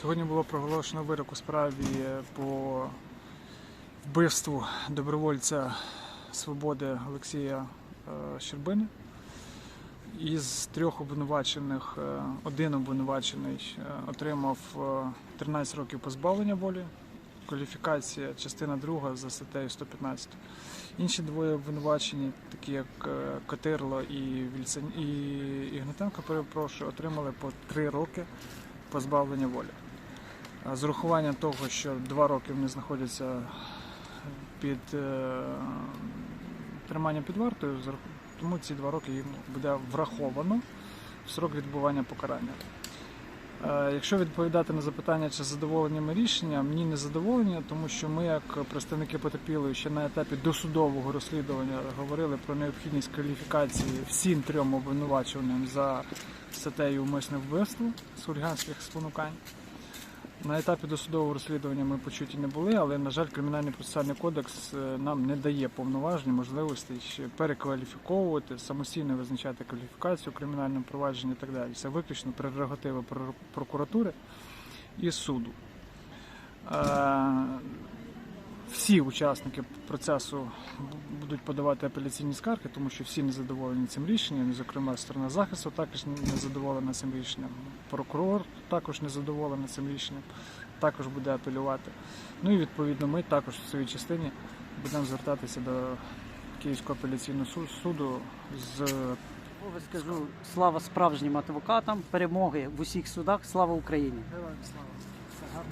Сьогодні було проголошено вирок у справі по вбивству добровольця свободи Олексія е, Щербини. Із трьох обвинувачених е, один обвинувачений е, отримав е, 13 років позбавлення волі. Кваліфікація, частина друга за статтею 115. Інші двоє обвинувачені, такі як Катирло і Вільцин і Ігнатенко, перепрошую, отримали по три роки позбавлення волі. З урахуванням того, що два роки вони знаходяться під е, триманням під вартою, тому ці два роки їм буде враховано в срок відбування покарання. Е, Якщо відповідати на запитання, чи задоволені ми рішенням, ні, не задоволені, тому що ми, як представники потерпілої, ще на етапі досудового розслідування говорили про необхідність кваліфікації всім трьом обвинувачуваним за статтею умисне вбивство з хуліганських спонукань. На етапі досудового розслідування ми почуті не були, але, на жаль, Кримінальний процесуальний кодекс е, нам не дає повноважень, можливості ще перекваліфіковувати, самостійно визначати кваліфікацію кримінального провадженні і так далі. Це виключно прерогатива прокуратури і суду. Всі учасники процесу будуть подавати апеляційні скарги, тому що всі не задоволені цим рішенням, зокрема, сторона захисту також не задоволена цим рішенням. Прокурор також не задоволений цим рішенням, також буде апелювати. Ну і відповідно ми також в своїй частині будемо звертатися до Київського апеляційного су- суду з скажу слава справжнім адвокатам, перемоги в усіх судах, слава Україні! Героям слава.